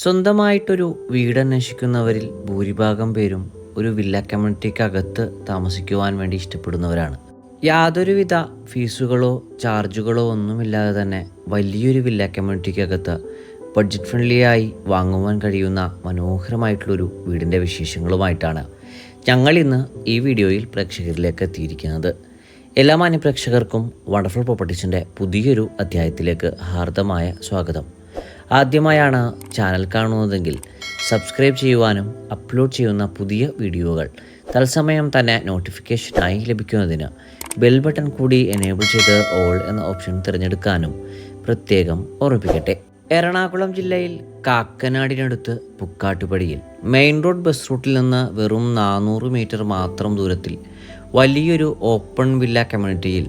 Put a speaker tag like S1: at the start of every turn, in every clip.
S1: സ്വന്തമായിട്ടൊരു വീട് അന്വേഷിക്കുന്നവരിൽ ഭൂരിഭാഗം പേരും ഒരു വില്ല കമ്മ്യൂണിറ്റിക്കകത്ത് താമസിക്കുവാൻ വേണ്ടി ഇഷ്ടപ്പെടുന്നവരാണ്. യാതൊരുവിധ ഫീസുകളോ ചാർജുകളോ ഒന്നുമില്ലാതെ തന്നെ വലിയൊരു വില്ല കമ്മ്യൂണിറ്റിക്കകത്ത് ബഡ്ജറ്റ് ഫ്രണ്ട്ലിയായി വാങ്ങുവാൻ കഴിയുന്ന മനോഹരമായിട്ടുള്ളൊരു വീടിന്റെ വിശേഷങ്ങളുമായിട്ടാണ് ഞങ്ങൾ ഇന്ന് ഈ വീഡിയോയിൽ പ്രേക്ഷകരിലേക്ക് എത്തിയിരിക്കുന്നത്. എല്ലാ മാന്യ പ്രേക്ഷകർക്കും വണ്ടർഫുൾ പ്രോപ്പർട്ടീസിന്റെ പുതിയൊരു അധ്യായത്തിലേക്ക് ഹാർദമായ സ്വാഗതം. ആദ്യമായാണ് ചാനൽ കാണുന്നതെങ്കിൽ സബ്സ്ക്രൈബ് ചെയ്യുവാനും അപ്ലോഡ് ചെയ്യുന്ന പുതിയ വീഡിയോകൾ തത്സമയം തന്നെ നോട്ടിഫിക്കേഷനായി ലഭിക്കുന്നതിന് ബെൽ ബട്ടൺ കൂടി എനേബിൾ ചെയ്ത് ഓൾ എന്ന ഓപ്ഷൻ തിരഞ്ഞെടുക്കാനും പ്രത്യേകം ഓർമ്മിപ്പിക്കട്ടെ. എറണാകുളം ജില്ലയിൽ കാക്കനാടിനടുത്ത് പുക്കാട്ടുപടിയിൽ മെയിൻ റോഡ് ബസ് റൂട്ടിൽ നിന്ന് വെറും നാനൂറ് മീറ്റർ മാത്രം ദൂരത്തിൽ വലിയൊരു ഓപ്പൺ വില്ല കമ്മ്യൂണിറ്റിയിൽ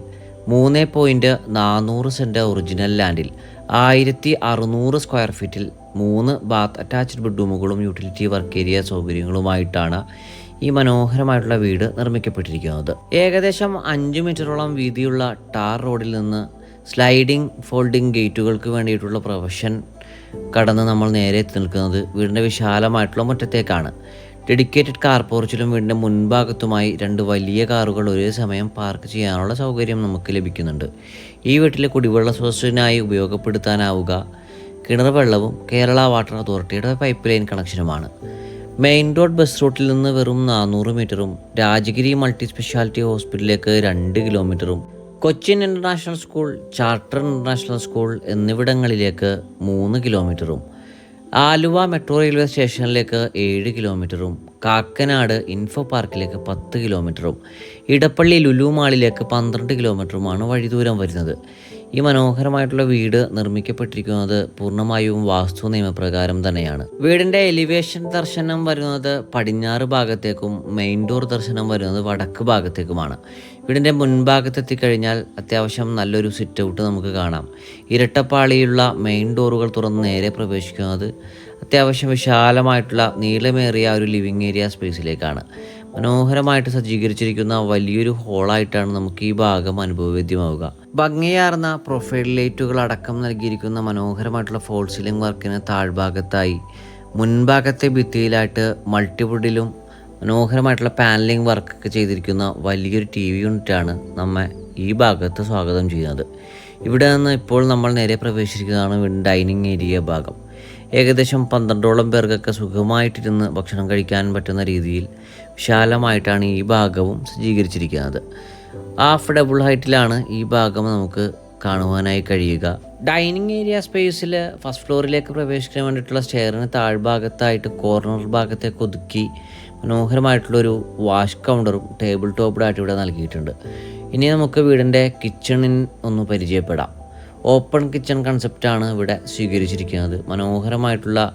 S1: മൂന്ന് പോയിന്റ് നാനൂറ് സെന്റ് ഒറിജിനൽ ലാൻഡിൽ ആയിരത്തി അറുന്നൂറ് സ്ക്വയർ ഫീറ്റിൽ മൂന്ന് ബാത്ത് അറ്റാച്ച്ഡ് ബെഡ്റൂമുകളും യൂട്ടിലിറ്റി വർക്ക് ഏരിയ സൗകര്യങ്ങളുമായിട്ടാണ് ഈ മനോഹരമായിട്ടുള്ള വീട് നിർമ്മിക്കപ്പെട്ടിരിക്കുന്നത്. ഏകദേശം അഞ്ച് മീറ്ററോളം വീതിയുള്ള ടാർ റോഡിൽ നിന്ന് സ്ലൈഡിംഗ് ഫോൾഡിംഗ് ഗേറ്റുകൾക്ക് വേണ്ടിയിട്ടുള്ള പ്രൊഫഷൻ കടന്ന് നമ്മൾ നേരെ എത്തി നിൽക്കുന്നത് വീടിന്റെ വിശാലമായിട്ടുള്ള മുറ്റത്തേക്കാണ്. ഡെഡിക്കേറ്റഡ് കാർ പോർച്ചിലും വീടിന്റെ മുൻഭാഗത്തുമായി രണ്ട് വലിയ കാറുകൾ ഒരേ സമയം പാർക്ക് ചെയ്യാനുള്ള സൗകര്യം നമുക്ക് ലഭിക്കുന്നുണ്ട്. ഈ വീട്ടിലെ കുടിവെള്ള സ്രോതസ്സിനായി ഉപയോഗപ്പെടുത്താനാവുക കിണർ വെള്ളവും കേരള വാട്ടർ അതോറിറ്റിയുടെ പൈപ്പ് ലൈൻ കണക്ഷനുമാണ് മെയിൻ റോഡ് ബസ് റൂട്ടിൽ നിന്ന് വെറും നാനൂറ് മീറ്ററും രാജഗിരി മൾട്ടി സ്പെഷ്യാലിറ്റി ഹോസ്പിറ്റലിലേക്ക് രണ്ട് കിലോമീറ്ററും Cochin international school charter international school എന്നിവിടങ്ങളിലേക്ക് മൂന്ന് കിലോമീറ്ററും ആലുവ മെട്രോ റെയിൽവേ സ്റ്റേഷനിലേക്ക് ഏഴ് കിലോമീറ്ററും കാക്കനാട് ഇൻഫോ പാർക്കിലേക്ക് പത്ത് കിലോമീറ്ററും ഇടപ്പള്ളി ലുലു മാളിലേക്ക് പന്ത്രണ്ട് കിലോമീറ്ററുമാണ് വഴിദൂരം വരുന്നത്. ഈ മനോഹരമായിട്ടുള്ള വീട് നിർമ്മിക്കപ്പെട്ടിരിക്കുന്നത് പൂർണമായും വാസ്തു നിയമപ്രകാരം തന്നെയാണ്. വീടിന്റെ എലിവേഷൻ ദർശനം വരുന്നത് പടിഞ്ഞാറ് ഭാഗത്തേക്കും മെയിൻ ഡോർ ദർശനം വരുന്നത് വടക്ക് ഭാഗത്തേക്കുമാണ്. വീടിന്റെ മുൻഭാഗത്തെത്തിക്കഴിഞ്ഞാൽ അത്യാവശ്യം നല്ലൊരു സിറ്റ് ഔട്ട് നമുക്ക് കാണാം. ഇരട്ടപ്പാളിയുള്ള മെയിൻ ഡോറുകൾ തുറന്ന് നേരെ പ്രവേശിക്കുന്നത് അത്യാവശ്യം വിശാലമായിട്ടുള്ള നീളമേറിയ ഒരു ലിവിങ് ഏരിയ സ്പേസിലേക്കാണ് മനോഹരമായിട്ട് സജ്ജീകരിച്ചിരിക്കുന്ന വലിയൊരു ഹോളായിട്ടാണ് നമുക്ക് ഈ ഭാഗം അനുഭവവേദ്യമാവുക. ഭംഗിയാർന്ന പ്രൊഫൈൽ ലൈറ്റുകൾ അടക്കം നൽകിയിരിക്കുന്ന മനോഹരമായിട്ടുള്ള ഫോൾ സീലിംഗ് വർക്കിന് താഴ്ഭാഗത്തായി മുൻഭാഗത്തെ ഭിത്തിയിലായിട്ട് മൾട്ടിവുഡിലും മനോഹരമായിട്ടുള്ള പാനലിംഗ് വർക്കൊക്കെ ചെയ്തിരിക്കുന്ന വലിയൊരു ടി വി യൂണിറ്റാണ് നമ്മെ ഈ ഭാഗത്ത് സ്വാഗതം ചെയ്യുന്നത്. ഇവിടെ നിന്ന് ഇപ്പോൾ നമ്മൾ നേരെ പ്രവേശിക്കുന്നതാണ് ഡൈനിങ് ഏരിയ ഭാഗം. ഏകദേശം പന്ത്രണ്ടോളം പേർക്കൊക്കെ സുഖമായിട്ടിരുന്ന് ഭക്ഷണം കഴിക്കാൻ പറ്റുന്ന രീതിയിൽ വിശാലമായിട്ടാണ് ഈ ഭാഗവും സജ്ജീകരിച്ചിരിക്കുന്നത്. ഹാഫ് ഡബിൾ ഹൈറ്റിലാണ് ഈ ഭാഗം നമുക്ക് കാണുവാനായി കഴിയുക. ഡൈനിങ് ഏരിയ സ്പേസിൽ ഫസ്റ്റ് ഫ്ലോറിലേക്ക് പ്രവേശിക്കാൻ വേണ്ടിയിട്ടുള്ള സ്റ്റെയറിന് താഴ്ഭാഗത്തായിട്ട് കോർണർ ഭാഗത്തേക്ക് ഒതുക്കി മനോഹരമായിട്ടുള്ളൊരു വാഷ് കൗണ്ടറും ടേബിൾ ടോപ്പിലായിട്ട് ഇവിടെ നൽകിയിട്ടുണ്ട്. ഇനി നമുക്ക് വീടിന്റെ കിച്ചണിൻ ഒന്ന് പരിചയപ്പെടാം. ഓപ്പൺ കിച്ചൺ കൺസെപ്റ്റാണ് ഇവിടെ സ്വീകരിച്ചിരിക്കുന്നത്. മനോഹരമായിട്ടുള്ള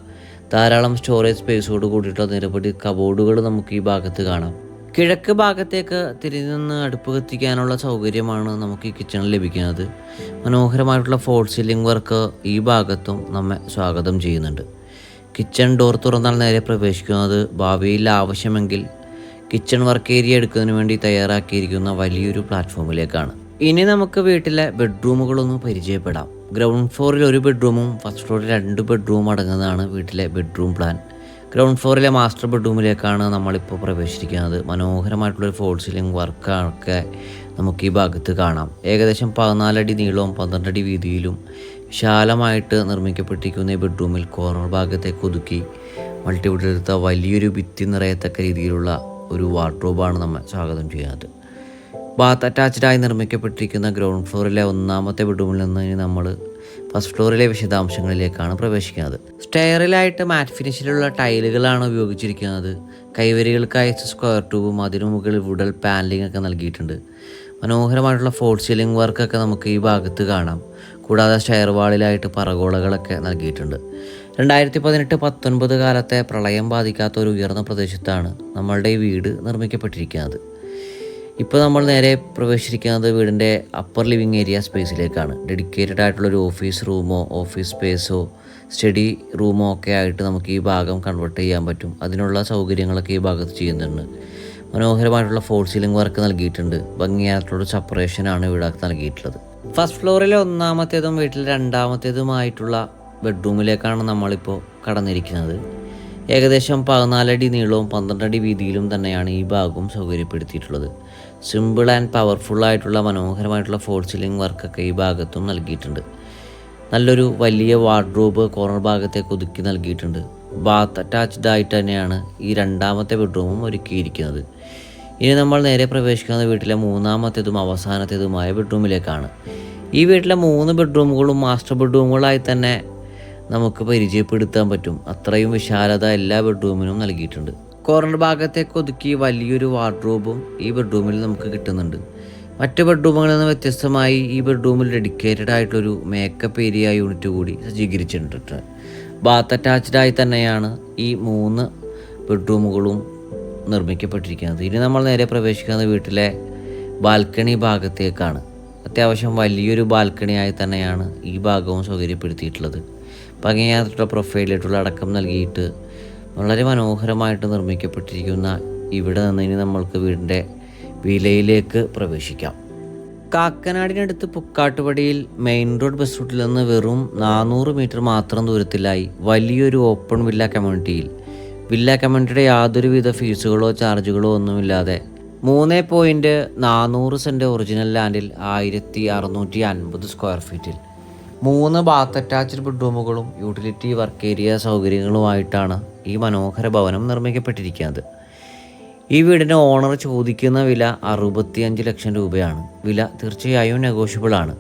S1: ധാരാളം സ്റ്റോറേജ് സ്പേസോട് കൂടിയിട്ടുള്ള നിരവധി കബോർഡുകൾ നമുക്ക് ഈ ഭാഗത്ത് കാണാം. കിഴക്ക് ഭാഗത്തേക്ക് തിരിഞ്ഞു നിന്ന് അടുപ്പ് കത്തിക്കാനുള്ള സൗകര്യമാണ് നമുക്ക് ഈ കിച്ചണിൽ ലഭിക്കുന്നത്. മനോഹരമായിട്ടുള്ള ഫോൾ സീലിംഗ് വർക്ക് ഈ ഭാഗത്തും നമ്മെ സ്വാഗതം ചെയ്യുന്നുണ്ട്. കിച്ചൺ ഡോർ തുറന്നാൽ നേരെ പ്രവേശിക്കുന്നത് ഭാവിയിൽ ആവശ്യമെങ്കിൽ കിച്ചൺ വർക്ക് ഏരിയ എടുക്കുന്നതിന് വേണ്ടി തയ്യാറാക്കിയിരിക്കുന്ന വലിയൊരു പ്ലാറ്റ്ഫോമിലേക്കാണ് ഇനി നമുക്ക് വീട്ടിലെ ബെഡ്റൂമുകളൊന്ന് പരിചയപ്പെടാം. ഗ്രൗണ്ട് ഫ്ലോറിൽ ഒരു ബെഡ്റൂമും ഫസ്റ്റ് ഫ്ലോറിൽ രണ്ട് ബെഡ്റൂമും അടങ്ങുന്നതാണ് വീട്ടിലെ ബെഡ്റൂം പ്ലാൻ ഗ്രൗണ്ട് ഫ്ലോറിലെ മാസ്റ്റർ ബെഡ്റൂമിലേക്കാണ് നമ്മളിപ്പോൾ പ്രവേശിച്ചിരിക്കുന്നത്. മനോഹരമായിട്ടുള്ളൊരു ഫോൾ സീലിംഗ് വർക്കൊക്കെ നമുക്ക് ഈ ഭാഗത്ത് കാണാം. ഏകദേശം പതിനാലടി നീളവും പന്ത്രണ്ടടി വീതിയിലും വിശാലമായിട്ട് നിർമ്മിക്കപ്പെട്ടിരിക്കുന്ന ഈ ബെഡ്റൂമിൽ കോർണർ ഭാഗത്തേക്ക് ഒതുക്കി മൾട്ടിവുഡ് എടുത്ത വലിയൊരു ഭിത്തി നിറയത്തക്ക രീതിയിലുള്ള ഒരു വാർഡ്രോബാണ് നമ്മൾ സ്വാഗതം ചെയ്യുന്നത്. ബാത്ത് അറ്റാച്ച്ഡായി നിർമ്മിക്കപ്പെട്ടിരിക്കുന്ന ഗ്രൗണ്ട് ഫ്ലോറിലെ ഒന്നാമത്തെ ബെഡ്റൂമിൽ നിന്ന് നമ്മൾ ഫസ്റ്റ് ഫ്ലോറിലെ വിശദാംശങ്ങളിലേക്കാണ് പ്രവേശിക്കുന്നത്. സ്റ്റെയറിലായിട്ട് മാറ്റ് ഫിനിഷിലുള്ള ടൈലുകളാണ് ഉപയോഗിച്ചിരിക്കുന്നത്. കൈവരികൾക്കായി സ്ക്വയർ ട്യൂബും അതിനു മുകളിൽ വുഡൽ പാനലിംഗ് ഒക്കെ നൽകിയിട്ടുണ്ട്. മനോഹരമായിട്ടുള്ള ഫോൾ സീലിംഗ് വർക്കൊക്കെ നമുക്ക് ഈ ഭാഗത്ത് കാണാം. കൂടാതെ സ്റ്റെയർ വാളിലായിട്ട് പറകോളകളൊക്കെ നൽകിയിട്ടുണ്ട്. രണ്ടായിരത്തി പതിനെട്ട് പത്തൊൻപത് കാലത്തെ പ്രളയം ബാധിക്കാത്ത ഒരു ഉയർന്ന പ്രദേശത്താണ് നമ്മളുടെ ഈ വീട് നിർമ്മിക്കപ്പെട്ടിരിക്കുന്നത്. ഇപ്പോൾ നമ്മൾ നേരെ പ്രവേശിച്ചിരിക്കുന്നത് വീടിന്റെ അപ്പർ ലിവിങ് ഏരിയ സ്പേസിലേക്കാണ് ഡെഡിക്കേറ്റഡ് ആയിട്ടുള്ള ഒരു ഓഫീസ് റൂമോ ഓഫീസ് സ്പേസോ സ്റ്റഡി റൂമോ ഒക്കെ ആയിട്ട് നമുക്ക് ഈ ഭാഗം കൺവേർട്ട് ചെയ്യാൻ പറ്റും. അതിനുള്ള സൗകര്യങ്ങളൊക്കെ ഈ ഭാഗത്ത് ചെയ്യുന്നുണ്ട്. മനോഹരമായിട്ടുള്ള ഫോൾ സീലിംഗ് വർക്ക് നൽകിയിട്ടുണ്ട്. ഭംഗിയായിട്ടുള്ള സെപ്പറേഷനാണ് ഇവിടെ നൽകിയിട്ടുള്ളത്. ഫസ്റ്റ് ഫ്ലോറിലെ ഒന്നാമത്തേതും വീട്ടിലെ രണ്ടാമത്തേതുമായിട്ടുള്ള ബെഡ്റൂമിലേക്കാണ് നമ്മളിപ്പോൾ കടന്നിരിക്കുന്നത്. ഏകദേശം പതിനാലടി നീളവും പന്ത്രണ്ടടി വീതിയിലും തന്നെയാണ് ഈ ഭാഗവും സൗകര്യപ്പെടുത്തിയിട്ടുള്ളത്. സിമ്പിൾ ആൻഡ് പവർഫുൾ ആയിട്ടുള്ള മനോഹരമായിട്ടുള്ള ഫോൾ സീലിംഗ് വർക്കൊക്കെ ഈ ഭാഗത്തും നൽകിയിട്ടുണ്ട്. നല്ലൊരു വലിയ വാർഡ്രോബ് കോർണർ ഭാഗത്തേക്ക് ഒതുക്കി നൽകിയിട്ടുണ്ട്. ബാത്ത് അറ്റാച്ച്ഡ് ആയിട്ട് തന്നെയാണ് ഈ രണ്ടാമത്തെ ബെഡ്റൂമും ഒരുക്കിയിരിക്കുന്നത്. ഇനി നമ്മൾ നേരെ പ്രവേശിക്കുന്ന വീട്ടിലെ മൂന്നാമത്തേതും അവസാനത്തേതുമായ ബെഡ്റൂമിലേക്കാണ് ഈ വീട്ടിലെ മൂന്ന് ബെഡ്റൂമുകളും മാസ്റ്റർ ബെഡ്റൂമുകളായി തന്നെ നമുക്ക് പരിചയപ്പെടുത്താൻ പറ്റും. അത്രയും വിശാലത എല്ലാ ബെഡ്റൂമിനും നൽകിയിട്ടുണ്ട്. കോർണർ ഭാഗത്തേക്ക് ഒതുക്കി വലിയൊരു വാർഡ്രോബും ഈ ബെഡ്റൂമിൽ നമുക്ക് കിട്ടുന്നുണ്ട്. മറ്റ് ബെഡ്റൂമുകളിൽ നിന്ന് വ്യത്യസ്തമായി ഈ ബെഡ്റൂമിൽ ഡെഡിക്കേറ്റഡ് ആയിട്ടൊരു മേക്കപ്പ് ഏരിയ യൂണിറ്റ് കൂടി സജ്ജീകരിച്ചിട്ടുണ്ട്. ബാത്ത് അറ്റാച്ച്ഡ് ആയി തന്നെയാണ് ഈ മൂന്ന് ബെഡ്റൂമുകളും നിർമ്മിക്കപ്പെട്ടിരിക്കുന്നത്. ഇനി നമ്മൾ നേരെ പ്രവേശിക്കുന്നത് വീട്ടിലെ ബാൽക്കണി ഭാഗത്തേക്കാണ്. അത്യാവശ്യം വലിയൊരു ബാൽക്കണിയായി തന്നെയാണ് ഈ ഭാഗവും സൗകര്യപ്പെടുത്തിയിട്ടുള്ളത്. ഭംഗിയായിട്ടുള്ള പ്രൊഫൈലായിട്ടുള്ള അടക്കം നൽകിയിട്ട് വളരെ മനോഹരമായിട്ട് നിർമ്മിക്കപ്പെട്ടിരിക്കുന്ന ഇവിടെ നിന്ന് ഇനി നമ്മൾക്ക് വീടിന്റെ വിലയിലേക്ക് പ്രവേശിക്കാം. കാക്കനാടിനടുത്ത് പുക്കാട്ടുപടിയിൽ മെയിൻ റോഡ് ബസ് റൂട്ടിൽ നിന്ന് വെറും നാനൂറ് മീറ്റർ മാത്രം ദൂരത്തിലായി വലിയൊരു ഓപ്പൺ വില്ല കമ്മ്യൂണിറ്റിയിൽ. വില്ല കമ്മ്യൂണിറ്റിയുടെ യാതൊരുവിധ ഫീസുകളോ ചാർജുകളോ ഒന്നുമില്ലാതെ മൂന്ന് പോയിന്റ് നാനൂറ് സെന്റ് ഒറിജിനൽ ലാൻഡിൽ ആയിരത്തി അറുന്നൂറ്റി അൻപത് സ്ക്വയർ ഫീറ്റിൽ മൂന്ന് ബാത്ത് അറ്റാച്ച്ഡ് ബെഡ്റൂമുകളും യൂട്ടിലിറ്റി വർക്ക് ഏരിയ സൗകര്യങ്ങളുമായിട്ടാണ് ഈ മനോഹര ഭവനം നിർമ്മിക്കപ്പെട്ടിരിക്കുന്നത്. ഈ വീടിന്റെ ഓണർ ചോദിക്കുന്ന വില അറുപത്തിയഞ്ച് ലക്ഷം രൂപയാണ്. വില തീർച്ചയായും നെഗോഷ്യബിൾ ആണ്.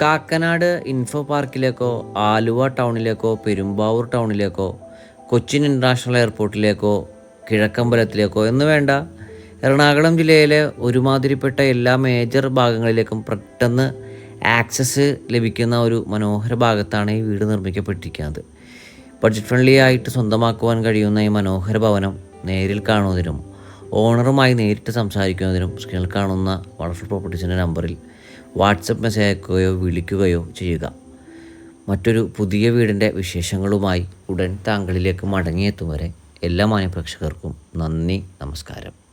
S1: കാക്കനാട് ഇൻഫോ പാർക്കിലേക്കോ ആലുവ ടൗണിലേക്കോ പെരുമ്പാവൂർ ടൗണിലേക്കോ കൊച്ചിൻ ഇന്റർനാഷണൽ എയർപോർട്ടിലേക്കോ കിഴക്കമ്പലത്തിലേക്കോ എന്ന് വേണ്ട എറണാകുളം ജില്ലയിലെ ഒരുമാതിരിപ്പെട്ട എല്ലാ മേജർ ഭാഗങ്ങളിലേക്കും പെട്ടെന്ന് ആക്സസ് ലഭിക്കുന്ന ഒരു മനോഹര ഭാഗത്താണ് ഈ വീട് നിർമ്മിക്കപ്പെട്ടിരിക്കുന്നത്. ബഡ്ജറ്റ് ഫ്രണ്ട്ലി ആയിട്ട് സ്വന്തമാക്കുവാൻ കഴിയുന്ന ഈ മനോഹര ഭവനം നേരിൽ കാണുന്നതിനും ഓണറുമായി നേരിട്ട് സംസാരിക്കുന്നതിനും സ്ക്രീനിൽ കാണുന്ന വളർഫുൾ പ്രോപ്പർട്ടീസിന്റെ നമ്പറിൽ വാട്സപ്പ് മെസ്സേജ് അയക്കുകയോ വിളിക്കുകയോ ചെയ്യുക. മറ്റൊരു പുതിയ വീടിന്റെ വിശേഷങ്ങളുമായി ഉടൻ താങ്കളിലേക്ക് മടങ്ങിയെത്തും വരെ എല്ലാ മാന്യപ്രേക്ഷകർക്കും നന്ദി നമസ്കാരം.